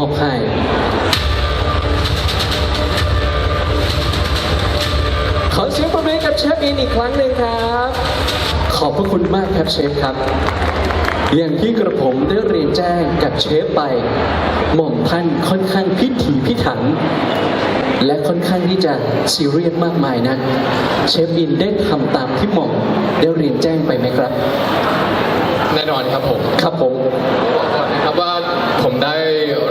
อบให้ขอเสียงประมือกับเชฟอินอีกครั้งหนึ่งครับ ขอบพระคุณมากครับเชฟครับ อย่างที่กระผมได้เรียนแจ้งกับเชฟไป หม่อมท่านค่อนข้างพิถีพิถันและค่อนข้างที่จะซีเรียสมากมายนะเชฟอินได้ทำตามที่หม่อมได้เรียนแจ้งไปไหมครับ แน่นอนครับผม ครับผม บอกก่อนนะครับว่าผมได้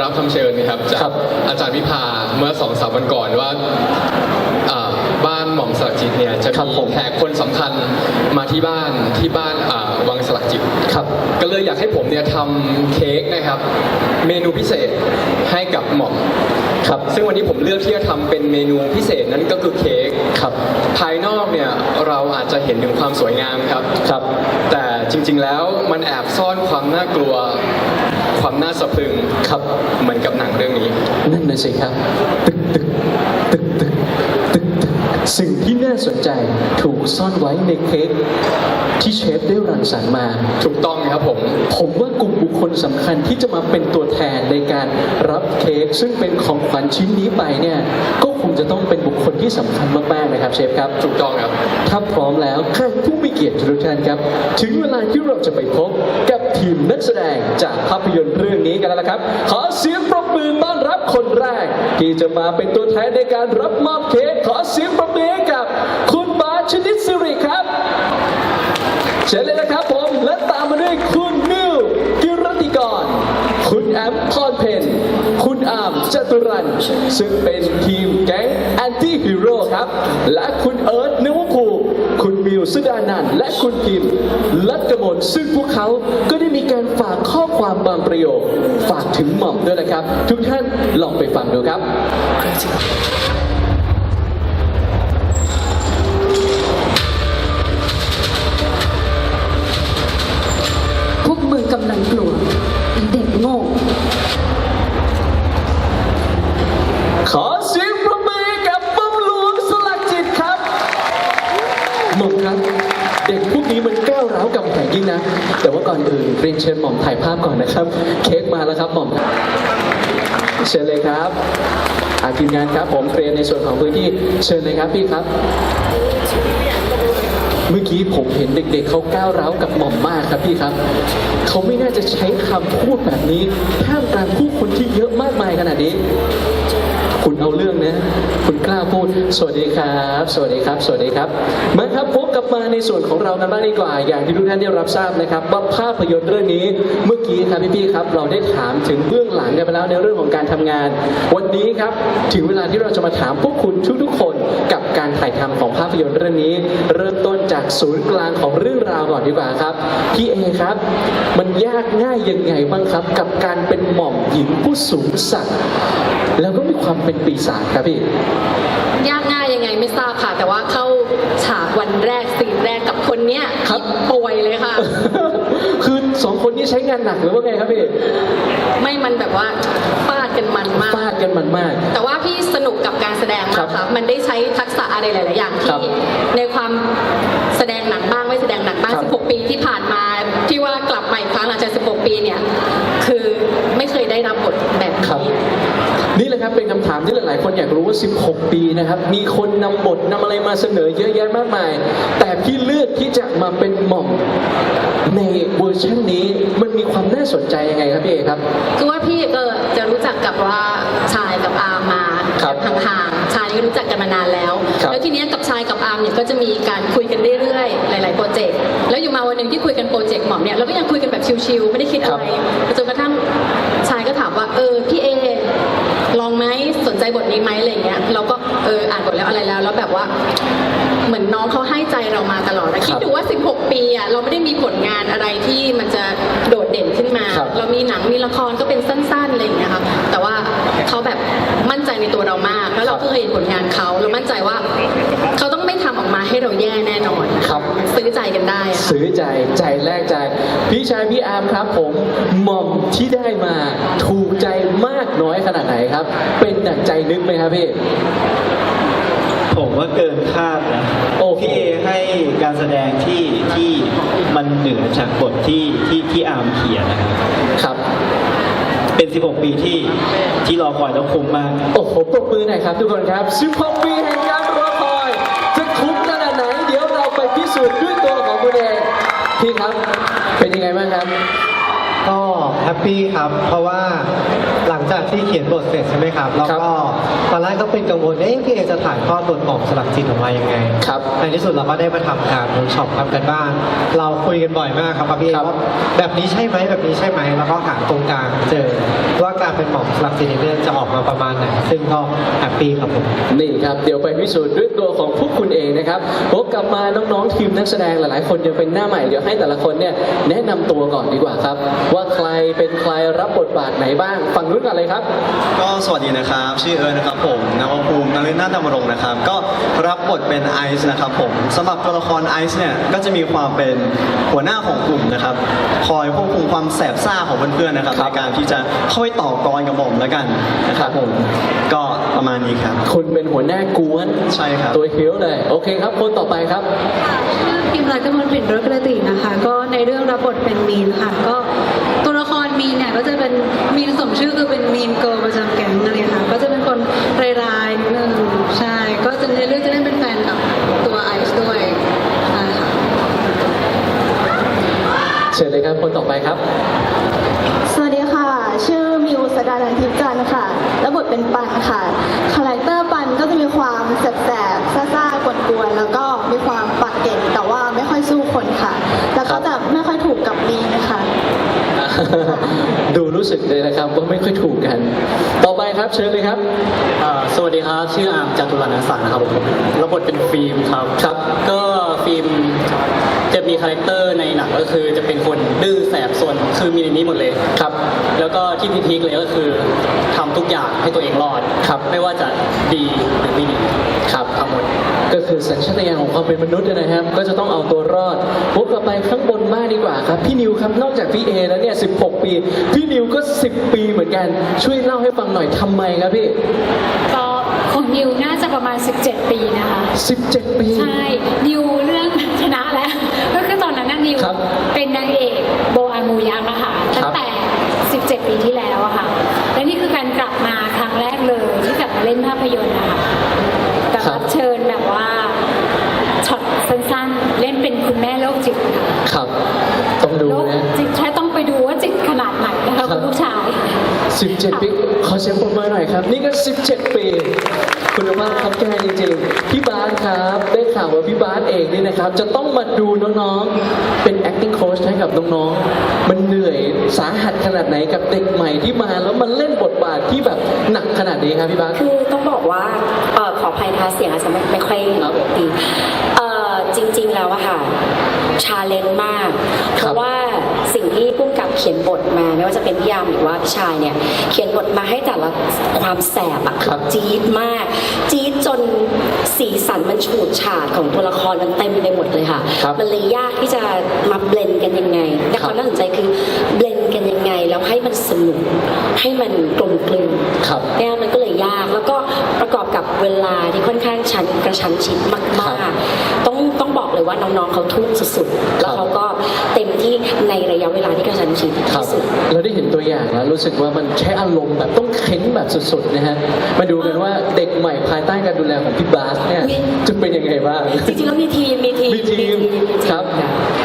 รับ คำเชิญนะครับจาครักบ อาจารย์พิพาเมื่อสองสามวันก่อนว่าอ่าบ้านหม่อมสลักจิตเนี่ยจะครับมีผม แขกคนสำคัญมาที่บ้านที่บ้านอ่าวังสลักจิต ครับ ก็เลยอยากให้ผมเนี่ยทำเค้กนะครับ เมนูพิเศษให้กับหม่อมครับซึ่งวันนี้ผมเลือกที่จะทำเป็นเมนูพิเศษนั้นก็คือเค้กครับภายนอกเนี่ยเราอาจจะเห็นถึงความสวยงามครับ ครับ แต่จริงๆแล้วมันแอบซ่อนความน่ากลัว ความน่าสะพรึงครับเหมือนกับหนังเรื่องนี้ นั่นน่ะสิครับ ตึกตึกตึกตึกตึกตึก สิ่งที่น่าสนใจถูกซ่อนไว้ในเค้กที่เชฟได้รังสรรค์มา ถูกต้องครับผม ผมว่ากลุ่มบุคคลสำคัญที่จะมาเป็นตัวแทนในการรับเค้กซึ่งเป็นของขวัญชิ้นนี้ไปเนี่ยก็คงจะต้องเป็นบุคคลที่สำคัญมากๆนะครับเชฟครับ ถูกต้องครับ ถ้าพร้อมแล้วแขกผู้มีเกียรติทุกท่านครับ ถึงเวลาที่เราจะไปพบกับทีมนักแสดงจากภาพยนตร์เรื่องนี้กันแล้วละครับ ขอเสียงปรบมือต้อนรับคนแรก ที่จะมาเป็นตัวแทนในการรับมอบเค้กขอเสียงปรบมือให้กับคุณบาสชนิดสิริครับ เชิญเลยนะครับผม และตามมาด้วยคุณนิวกิรติกร คุณแอมพรเพนคุณอามจตุรัน ซึ่งเป็นทีมแก๊งแอนตี้ฮีโร่ครับ และคุณเอิร์ธนวภูคุณมิวสุดานันและคุณพิมลัดกมลซึ่งพวกเขาก็ได้มีการฝากข้อความบางประโยค ฝากถึงหม่อมด้วยนะครับ ทุกท่านลองไปฟังดูครับ ครับ เค้กมาแล้วครับหม่อมเชิญเลยครับอาทีมงานครับผมเคลียร์ในส่วนของพื้นที่เชิญเลยครับพี่ครับ เมื่อกี้ผมเห็นเด็กๆเขาก้าวร้าวกับหม่อมมากครับพี่ครับ เขาไม่น่าจะใช้คำพูดแบบนี้ท่ามกลางผู้คนที่เยอะมากมายขนาดนี้คุณเอาเรื่องนะ คุณกล้าพูด สวัสดีครับ สวัสดีครับ สวัสดีครับมาครับพบ กับมาในส่วนของเรากันบ้างดีกว่า อย่างที่ทุกท่านได้รับทราบนะครับว่าภาพยนตร์เรื่องนี้เมื่อกี้ครับพี่ๆครับ เราได้ถามถึงเบื้องหลังกันไปแล้วในเรื่องของการทำงาน วันนี้ครับถึงเวลาที่เราจะมาถามพวกคุณทุกๆคนกับการถ่ายทำของภาพยนตร์เรื่องนี้ เริ่มต้นจากศูนย์กลางของเรื่องราวก่อนดีกว่าครับพี่เอครับ มันยากง่ายยังไงบ้างครับ กับการเป็นหม่อมหญิงผู้สูงศักดิ์แล้วก็มีความเป็นปีศาจครับพี่ยากง่าย ไงไม่ทราบค่ะ แต่ว่าเข้าฉากวันแรกซีนแรกกับคนเนี้ยครับป่วยเลยค่ะ คือสองคนนี้ใช้งานหนักหรือว่าไงครับพี่ไม่มันแบบว่าฟาดกันมันมาก ฟาดกันมันมาก แต่ว่าพี่สนุกกับการแสดงครัมากบค่ะมันได้ใช้ทักษะอะไรหลาย ๆ อย่างครัที่บในความแสดงหนังบ้างไม่แสดงหนังบ้างครับ16 ปีที่ผ่านมา ปีเนี่ยคือไม่เคยได้รับบทแบบครับ นี้ นี่แหละครับเป็นคำถามที่หลายๆ คนอยากรู้ว่า 16 ปีนะครับ มีคนนำบทนำอะไรมาเสนอเยอะแยะมากมาย แต่พี่เลือกที่จะมาเป็นหม่อมในเวอร์ชันนี้มันมีความน่าสนใจยังไงครับพี่เอครับ คือว่าพี่ก็จะรู้จักกับว่าชายกับอาร์มมาครับห่างๆชายนี่ก็รู้จักกันมานานแล้ว ครับแล้วทีเนี้ยกับชายกับอาร์มเนี่ยก็จะมีการคุยกันเรื่อยๆ หลาย ๆ โปรเจกต์ แล้วอยู่มาวันหนึ่งที่คุยกันโปรเจกต์หม่อมเนี่ยเราก็ยังคุยกันแบบชิวๆไม่ได้คิดอะไรจนกระทั่งชายก็ถามว่าเออพี่เอลองไหมสนใจบทนี้ไหมอะไรเงี้ยเราก็เอออ่านบทแล้ว อะไรแล้ว แล้วแบบว่า เหมือนน้องเขาให้ใจเรามาตลอดนะคิดดูว่า 16 ปีอะเราไม่ได้มีผลงานอะไรที่มันจะโดดเด่นขึ้นมา ครับ เรามีหนังมีละครก็เป็นสั้นๆอะไรอย่างเงี้ยค่ะแต่ว่าเขาแบบมั่นใจในตัวเรามาก แล้วเราก็เคยเห็นผลงานเขาเรามั่นใจว่าเขาต้องไม่ทำออกมาให้เราแย่แน่นอนครับ ซื้อใจกันได้อะ ซื้อใจใจแลกใจ พี่ชายพี่อาร์มครับผมหม่อมที่ได้มาถูกใจมากน้อยขนาดไหนครับ เป็นดั่งใจนึกไหมครับพี่ ผมว่าเกินคาดนะโอ้โหพี่เอให้การแสดงที่ที่มันเหนือจากบทที่ที่ที่อาร์มเขียนนะครับครับ เป็น 16 ปีที่ที่รอคอยแล้วคุ้มมาก โอ้โหปรบมือหน่อยครับทุกคนครับ16ปีแห่งการรอคอย จะคุ้มขนาดไหน เดี๋ยวเราไปพิสูจน์ด้วยตัวของคุณเองพี่ครับ เป็นยังไงบ้างครับก็ แฮปปี้ครับ เพราะว่าหลังจากที่เขียนบทเสร็จใช่ไหมครับ แล้วก็ตอนแรกก็เป็นกังวลเอ๊ะพี่เอจะถ่ายทอดบทหม่อมสลักจิตออกมายังไงครับในที่สุดเราก็ได้มาทำการเวิร์กช็อปทำกันบ้าน เราคุยกันบ่อยมากครับกับพี่เอครับว่าแบบนี้ใช่ไหมแบบนี้ใช่ไหมแล้วก็หาตรงกลางเจอว่าการเป็นหม่อมสลักจิตในเรื่องจะออกมาประมาณไหนซึ่งก็แฮปปี้ครับผมนี่ครับเดี๋ยวไปพิสูจน์ด้วยตัวของพวกคุณเองนะครับพบกลับมาน้องๆทีมนักแสดงหลายๆ คนยังเป็นหน้าใหม่เดี๋ยวให้แต่ละคนเนี่ยแนะนำตัวก่อนดีกว่าครับ ว่าใครเป็นใครรับบทบาทไหนบ้างฝั่งนู้นก่อนเลยครับ ก็สวัสดีนะครับ ชื่อเอิร์นนะครับผมนวภูมินฤนาถดำรงนะครับ ก็รับบทเป็นไอซ์นะครับผมสำหรับตัวละครไอซ์เนี่ยก็จะมีความเป็นหัวหน้าของกลุ่มนะครับ คอยควบคุมความแสบซ่าของเพื่อนๆนะครับครัในบการที่จะเข้าไปต่อกรกับหม่อมแล้วกันนะครับผมก็ประมาณนี้ครับ คุณเป็นหัวหน้ากวนใช่ครับ ตัวเขียวเลย โอเคครับ คนต่อไปครับพิมพ์รัตกมลปิ่นรถกระตินะคะ ก็ในเรื่องรับบทเป็นมีนค่ะ ก็ตัวละคร มีนเนี่ยก็จะเป็นมีนสมชื่อคือเป็นมีนเกิร์ลประจำแก๊งนั่นเองค่ะก็จะเป็นคนร้ายๆนิดนึงใช่ ก็จะในเรื่องจะเล่นเป็นแฟนกับตัวไอซ์ด้วยใช่ค่ะเชิญเลยครับคนต่อไปครับ สวัสดีค่ะ ชื่อมิวสดาดันทิพย์จันทร์ค่ะ แล้วบทเป็นปันค่ะ คาแรคเตอร์ปันก็จะมีความแสบๆซ่าๆกวนๆแล้วก็มีความปากเก่งแต่ว่าไม่ค่อยสู้คนค่ะ แล้วก็จะไม่ค่อยถูกกับมีนะคะ ดูรู้สึกเลยนะครับว่าไม่ค่อยถูกกัน ต่อไปครับเชิญเลยครับอ่าสวัสดีครับ ชื่ออาร์มจตุรนันท์สังนะครับผมรับบทเป็นฟิล์มครับครับก็ ฟิล์มจะมีคาแรคเตอร์ในหนังก็คือจะเป็นคนดื้อแสบสนคือมีในนี้หมดเลยครับ แล้วก็ที่พีคๆเลยก็คือทำทุกอย่างให้ตัวเองรอดครับไม่ว่าจะดีหรือไม่ดีครับทำหมด ก็คือสัญชาตญาณของความเป็นมนุษย์นะครับ ก็จะต้องเอาตัวรอดพบกลับไปข้างบนบ้างดีกว่าครับ พี่นิวครับ นอกจากพี่เอแล้วเนี่ย 16 ปี พี่นิวก็ 10 ปีเหมือนกัน ช่วยเล่าให้ฟังหน่อยทำไมครับพี่ ก็ ของนิวน่าจะประมาณ 17 ปีนะคะ 17 ปี ใช่นิวเรื่องชนะแล้ว ก็คือตอนนั้นน่ะนิวครับเป็นนางเอกโบอามูยักษ์อะค่ะครัตั้บงแต่ 17 ปีที่แล้วอะค่ะ และนี่คือการกลับมาครั้งแรกเลยที่กลับมาเล่นภาพยนตร์นะคะแต่รับเชิญแบบว่าช็อตสั้นๆ เล่นเป็นคุณแม่โรคจิตค่ะครับ ต้องดูโรคนะ จิตแค่ต้องไปดูว่าจิตขนาดไหนนะคะคุณผู้ชาย 17 ปีขอเสียงปรบมือหน่อยครับ นี่ก็ 17 ปี คุณภาพครับแกจริงๆ พี่บาสครับ ได้ข่าวว่าพี่บาสเองนี่นะครับ จะต้องมาดูน้องๆ เป็น acting coach ให้กับน้องๆ มันเหนื่อยสาหัสขนาดไหนกับเด็กใหม่ที่มาแล้วมันเล่นบทบาทที่แบบหนักขนาดนี้ครับพี่บาสคือต้องบอกว่าเออขออภัยนะคะเสียงอาจจะไม่ค่อยดีเออจริง ๆ แล้วอะค่ะชาเลนจ์มาก เพราะว่าสิ่งที่พุ่มกับเขียนบท ไม่ว่าจะเป็นพี่ยามหรือว่าพี่ชายเนี่ย เขียนบทมาให้แต่ละความแสบอะครับจี๊ดมาก จี๊ดจนสีสันมันฉูดฉาดของตัวละครมันเต็มไปหมดเลยค่ะ ครับ มันเลยยากที่จะมาเบลนกันยังไงแต่ครับความน่าสนใจคือเบลน กันยังไงแล้วให้มันสนุกให้มันกลมกลืนครับเนี่ยมันก็เลยยากแล้วก็ประกอบกับเวลาที่ค่อนข้างชันกระชั้นชิดครัมากบๆต้องต้องบอกเลยว่าน้องๆเขาทุ่มสุดๆแล้วครับเขาก็เต็มที่ในระยะเวลาที่กระชั้นชิดครับที่สุดเราได้เห็นตัวอย่างแล้วรู้สึกว่ามันใช้อารมณ์แบบต้องเค้นแบบสุดๆนะฮะมาดูกันว่าเด็กใหม่ภายใต้การดูแลของพี่บาสเนี่ยมีจะเป็นยังไงบ้างจริงๆแล้วมีทีมมีทีมมีทีมมีทีมครับโอเ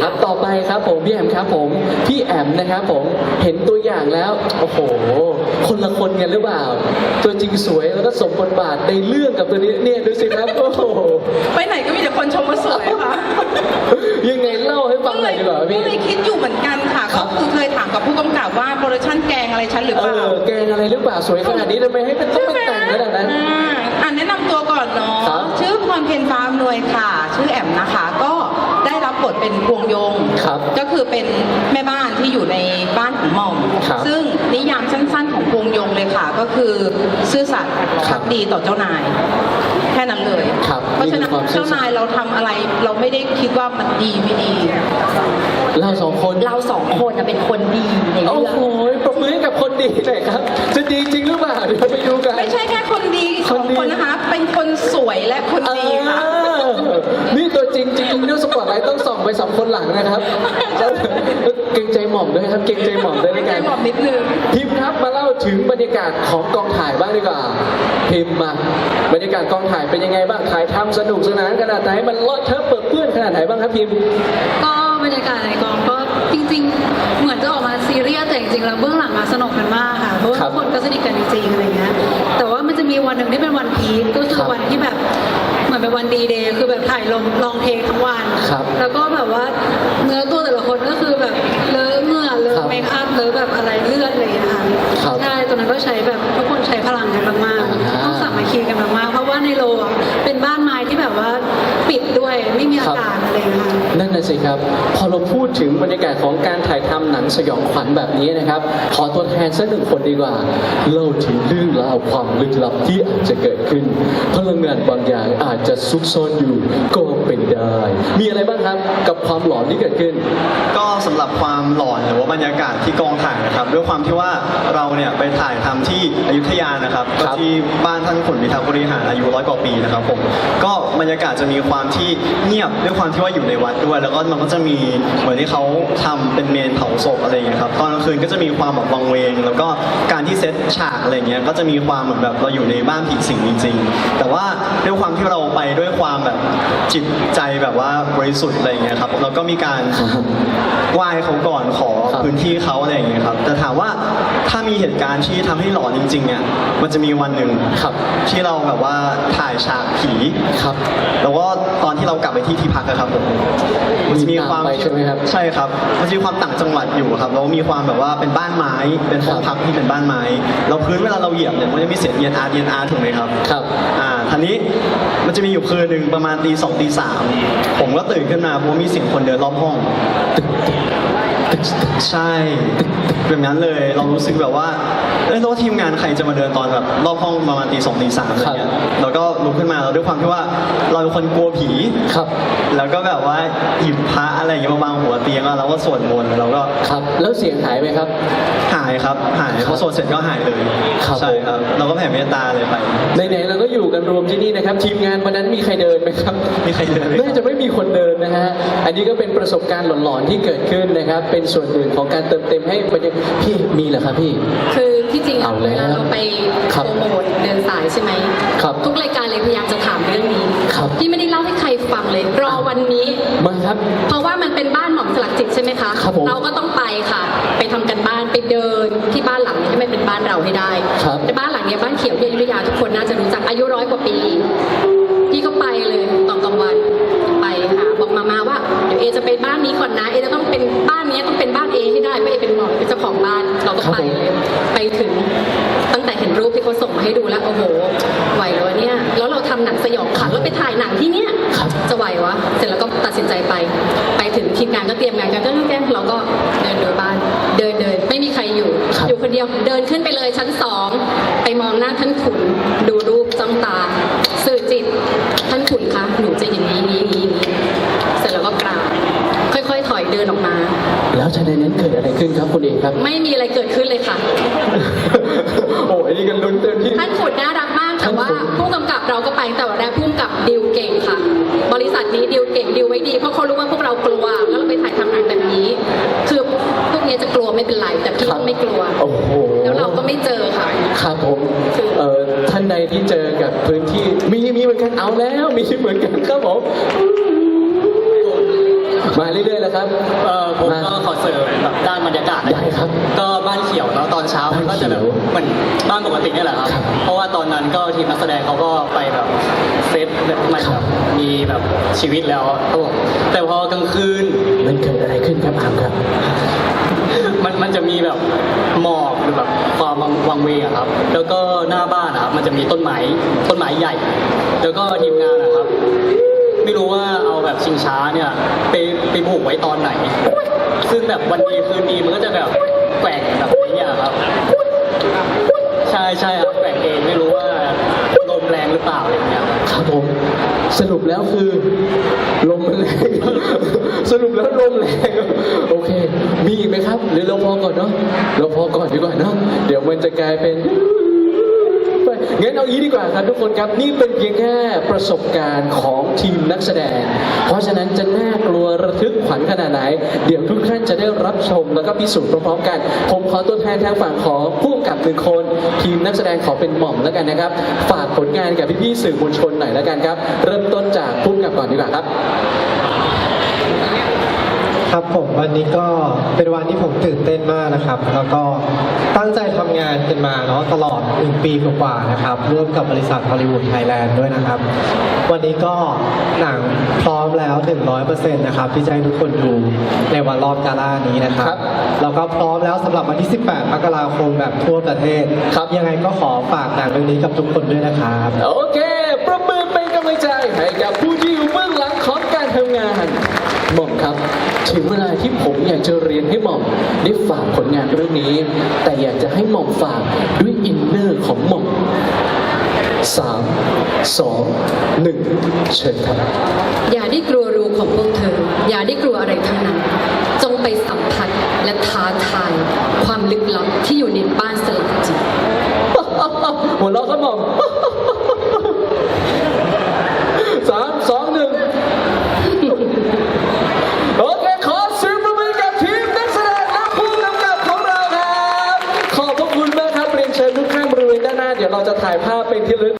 คครับต่อไปครับผมพี่แอมครับผมพี่แอมนะครับผมเห็นตัวอย่างแล้วโอ้โห คนละคนกันหรือเปล่า ตัวจริงสวยแล้วก็สมบทบาทในเรื่องกับตัวนี้เนี่ยดูสิครับโอ้โหไปไหนก็มีแต่คนชมว่าสวยค่ะยังไงเล่าให้ฟังหน่อยดีกว่าก็พี่เลยคิดอยู่เหมือนกันค่ะครัก็บคือเคยถามกับผู้กำกับว่าโปรดักชั่นแกงอะไรฉันหรือเอเปล่าอแกงอะไรหรือเปล่าสวยขนาดนี้ทำไมให้เป็นต้องเป็นแต่งขนาดนั้นอ่าอ่าแนะนำตัวก่อนเนาะครับชื่อพรเพนฟ้าอำนวยค่ะ ชื่อแอมนะคะก็ได้รับบท เป็นพวงยง ครับก็คือเป็นแม่บ้านที่อยู่ในบ้านของหม่อม ครับซึ่งนิยามสั้นๆของพวงยงเลยค่ะ ก็คือซื่อสัตย์ครัพับกดีต่อเจ้านาย แค่นั้นเลย ครับเพราะฉะนั้นนี่คือความซื่อสัตย์ เจ้านายเราทำอะไร เราไม่ได้คิดว่ามันดีไม่ดี เราสองคนเราสองคนน่ะเป็นคนดีในโอ้เรื่อง โหปรบมือให้กับคนดีหน่อยครับ จะดีจริงหรือเปล่าเดี๋ยวไปดูกัน ไม่ใช่แค่คนดีสองคนดีคนนะคะ เป็นคนสวยและคนดีค่ะ เออ นี่ตัวจริงจริงๆเรื่องสปอร์ตไลท์ต้องส่องไปสองคนหลังนะครับแล้วเกรงใจหม่อมด้วยครับ เกรงใจหม่อมด้วยด้วยกันหม่อมนิดนึงพิมพ์ครับมาเล่าถึงบรรยากาศของกองถ่ายบ้างดีกว่า พิมพ์มาบรรยากาศกองถ่ายเป็นยังไงบ้างถ่ายทำสนุกสนานขนาดไหนมันเลอะเทอะเปิดเปื้อนขนาดไหนบ้างครับพิมพ์ ก็บรรยากาศในกองก็จริง ๆ เหมือนจะออกมาซีเรียสแต่จริงๆแล้วเบื้องหลังมาสนุกกันมากค่ะเพราะว่าครับทุกคนก็สนิทกันจริงๆอะไรเงี้ยแต่ว่ามันจะ มีวันหนึ่งที่เป็นวันพีคก็คืครัอบวันที่แบบเหมือนเป็นวันดีเดย์คือแบบถ่ายลงลองเทคทั้งวัน ครับแล้วก็แบบว่าเนื้อตัวแต่ละคนก็คือแบบเลอะเหงื่อเลครัอะบเมคอัพเลอะแบบอะไรเลือดอะไรอย่างเงี้ยค่ะครับ ใช่ตอนนั้นก็ใช้แบบทุกคนใช้พลังกันมากอ่าๆต้องสามัคคีกันมากๆ เพราะว่าในโรงอะเป็นบ้านไม้ที่แบบว่า ปิดด้วยไม่มีอากาศอะไรอย่างเงี้ยค่ะนั่นน่ะสิครับ พอเราพูดถึงบรรยากาศของการถ่ายทำหนังสยองขวัญแบบนี้นะครับ ขอตัวแทนสักหนึ่งคนดีกว่าเล่าถึงเรื่องราวความลึกลับที่อาจจะเกิดขึ้น พลังงานบางอย่างอาจจะซุกซ่อนอยู่ก็เป็นได้ มีอะไรบ้างครับกับความหลอนที่เกิดขึ้น ก็สำหรับความหลอนหรือว่าบรรยากาศที่กองถ่ายนะครับด้วยความที่ว่าเราเนี่ยไปถ่ายทำที่อยุธยานะครับครัก็บที่บ้านท่านขุนพิทักษ์บริหารอายุร้อยกว่าปีนะครับผมก็บรรยากาศจะมีความที่เงียบด้วยความที่ว่าอยู่ในวัดด้วย แล้วก็มันก็จะมีเหมือนที่เขาทำเป็นเมนเผาศพอะไรอย่างเงี้ยครับตอนกลางคืนก็จะมีความแบบวังเวง แล้วก็การที่เซตฉากอะไรเงี้ยก็จะมีความเหมือนแบบเราอยู่ในบ้านผีสิงจริง ๆ แต่ว่าด้วยความที่เราไปด้วยความแบบจิตใจแบบว่าบริสุทธิ์อะไรอย่างเงี้ยครับเราก็มีการ ไหว้เขาก่อนขอครับ พื้นที่เขาอะไรอย่างเงี้ยครับ แต่ถามว่าถ้ามีเหตุการณ์ที่ทำให้หลอนจริงๆเนี่ยมันจะมีวันหนึ่งครับที่เราแบบว่าถ่ายฉากผี ครับ แล้วก็ตอนที่เรากลับไปที่ที่พักอะครับผมมันจะมีความตามไปใช่ไหมครับ ใช่ครับมันจะมีความต่างจังหวัดอยู่ครับแล้วมีความแบบว่าเป็นบ้านไม้เป็นห้องพักที่เป็นบ้านไม้แล้วพื้นเวลาเราเหยียบเนี่ยมันจะมีเสียงเอียนอาร์เอียนอาร์ถูกไหมครับ ครับ อ่าทีนี้มันจะมีอยู่คืนหนึ่งประมาณตีสองตีสามผมก็ตื่นขึ้นมาเพราะว่ามีเสียงคนเดินรอบห้อง ใช่แบบนั้นเลย เรารู้สึกแบบว่า เอ้ยแล้วทีมงานใครจะมาเดินตอนแบบรอบห้องประมาณตีสองตีสามอะไรเงี้ยเราก็ลุกขึ้นมาเราด้วยความที่ว่าเราเป็นคนกลัวผีครับ แล้วก็แบบว่าหยิบพระอะไรอย่างเงี้ยมาวางหัวเตียงอะเราก็สวดมนต์เราก็ครับ แล้วเสียงหายไหมครับ หายครับหายพอสวดเสร็จก็หายเลยครับใช่ครับ เราก็แผ่เมตตาเลยไปไหนๆเราก็อยู่กันรวมที่นี่นะครับ ทีมงานวันนั้นมีใครเดินไหมครับมีใครเดินไหมครับน่าจะไม่มีคนเดินนะฮะอันนี้ก็เป็นประสบการณ์หลอนๆที่เกิดขึ้นนะครับ เป็นส่วนหนึ่งของการเติมเต็มให้บรรยากาศพี่มีเหรอครับพี่คือ ที่จริงเอาแล้วเวลาเราไปครับโปรโมทเดินสายใช่ไหมครับทุกรายการเลยพยายามจะถามเรื่องนี้ครับพี่ไม่ได้เล่าให้ใครฟังเลย รอวันนี้มาครับ เพราะว่ามันเป็นบ้านหม่อมสลักจิตใช่ไหมคะครับผมเราก็ต้องไปค่ะ ไปทำกันบ้านไปเดินที่บ้านหลังนี้ให้มันเป็นบ้านเราให้ได้ครับในบ้านหลังเนี้ยบ้านเขียวที่อยุธยาทุกคนน่าจะรู้จักอายุร้อยกว่าปีพี่ก็ไปเลยตอนกลางวันไปหาบอก มามาว่าเดี๋ยวเอจะไปบ้านนี้ก่อนนะเอจะต้องเป็นบ้านนี้ต้องเป็นบ้านเอให้ได้เพราะเอเป็นหมอเป็นเจ้าของบ้านเราก็ไปเลยไปถึงตั้งแต่เห็นรูปที่เขาส่งมาให้ดูแล้วโอ้โหไหวแล้วเนี่ยแล้วเราทำหนังสยองขวัญแล้วไปถ่ายหนังที่เนี้ยครับจะไหววะเสร็จแล้วก็ตัดสินใจไป ไปถึงทีมงานก็เตรียมงานกันก็แกล้งเราก็เดินดูบ้าน เดินเดินไม่มีใครอยู่ครับอยู่คนเดียวเดินขึ้นไปเลยชั้นสองไปมองหน้าท่านขุนดูรูปจ้องตา สื่อจิต ท่านขุนคะ หนูจะอย่างนี้นี้นี้นี้เสร็จแล้วก็กราบ ค่อยๆ ถอยเดินออกมา แล้วทันใดนั้นเกิดอะไรขึ้นครับคุณเอกครับ ไม่มีอะไรเกิดขึ้นเลยค่ะ โอ้ยนี่กันลุ้นเต็มที่ ท่านขุนน่ารักมาก แต่ว่าท่านขุนผู้กำกับเราก็ไปแต่ว่าแรกผู้กำกับดิวเก่งค่ะ บริษัทนี้ดิวเก่งดิวไว้ดี เพราะเขารู้ว่าพวกเรากลัว แล้วเราไปถ่ายทำงานแบบนี้ คือพวกนี้จะกลัวไม่เป็นไร แต่พี่ครับไม่กลัว โอ้โห แล้วเราก็ไม่เจอค่ะ ครับผม เอ่อ ท่านใดที่เจอกับพื้นที่ มีมีเหมือนกัน เอาแล้ว มีเหมือนกันครับผม มาเรื่อยๆแล้วครับเออผมมาก็ขอเสริมแบบด้านบรรยากาศได้ครับ ก็บ้านเขียวแล้วตอนเช้ามันก็จะแบบบ้านเขียวเหมือนบ้านปกตินี่แหละครับครับ เพราะว่าตอนนั้นก็ทีมนักแสดงเขาก็ไปแบบเซตแบบมันครัแบบบมีแบบชีวิตแล้วครับผมแต่พอกลางคืนมันเกิดอะไรขึ้นครับอามครับมันมันจะมีแบบหมอกหรือแบบความวังวังเวงอะครับ แล้วก็หน้าบ้านอะครับมันจะมีต้นไม้ต้นไม้ใหญ่ แล้วก็ทีมงานนะครับ ไม่รู้ว่าเอาแบบชิงช้าเนี่ย ไป ไปผูกไว้ตอนไหน ซึ่งแบบวันดีคืนดีมันก็จะแบบแกว่งแบบนี้อะครับ ใช่ใช่ครับแกว่งเองไม่รู้ว่าลมแรงหรือเปล่าอะไรอย่างเงี้ยครับผมสรุปแล้วคือลมมันแรง สรุปแล้วลมแรงโอเค มีอีกไหมครับ หรือเราพอก่อนเนาะเราพอก่อนดีกว่าเนาะเดี๋ยวมันจะกลายเป็นไปด้วย งั้นเอางี้ดีกว่าครับทุกคนครับนี่เป็นเพียงแค่ประสบการณ์ของทีมนักแสดง เพราะฉะนั้นจะน่ากลัวระทึกขวัญขนาดไหน เดี๋ยวทุกท่านจะได้รับชมแล้วก็พิสูจน์พร้อมๆกัน ผมขอตัวแทนทางฝั่งของผู้กำกับหนึ่งคน ทีมนักแสดงขอเป็นหม่อมแล้วกันนะครับ ฝากผลงานกับพี่ๆสื่อมวลชนหน่อยแล้วกันครับ เริ่มต้นจากผู้กำกับก่อนดีกว่าครับ ครับผมวันนี้ก็เป็นวันที่ผมตื่นเต้นมากนะครับ แล้วก็ตั้งใจทำงานกันมาเนาะตลอดหนึ่งปีกว่าๆนะครับร่วมกับบริษัทฮอลลีวูดไทยแลนด์ด้วยนะครับ วันนี้ก็หนังพร้อมแล้ว 100%นะครับที่จะให้ทุกคนดูในวันรอบกาล่านี้นะครับครับแล้วก็พร้อมแล้วสำหรับวันที่ 18 มกราคมแบบทั่วประเทศ ครับยังไงก็ขอฝากหนังเรื่องนี้กับทุกคนด้วยนะครับ โอเคประมือเป็นกำลังใจให้กับผู้ ครับ ถึงเวลาที่ผมอยากจะเรียนให้หม่อมได้ฝากผลงานเรื่องนี้ แต่อยากจะให้หม่อมฝากด้วยอินเนอร์ของหม่อมสามสองหนึ่งเชิญครับอย่าได้กลัวรูของพวกเธอ อย่าได้กลัวอะไรทั้งนั้น จงไปสัมผัสและท้าทาย ความลึกลับที่อยู่ในบ้านสลักจิตหัวเราะครับหม่อม สามสองหนึ่งโอเค ขอเสียงปรบมือกับทีมนักแสดงและผู้กำกับของเราครับ ขอบพระคุณมากครับเรียนเชิญทุกท่านบริเวณด้านหน้า เดี๋ยวเราจะ ถ่ายภาพเป็นที่ระลึก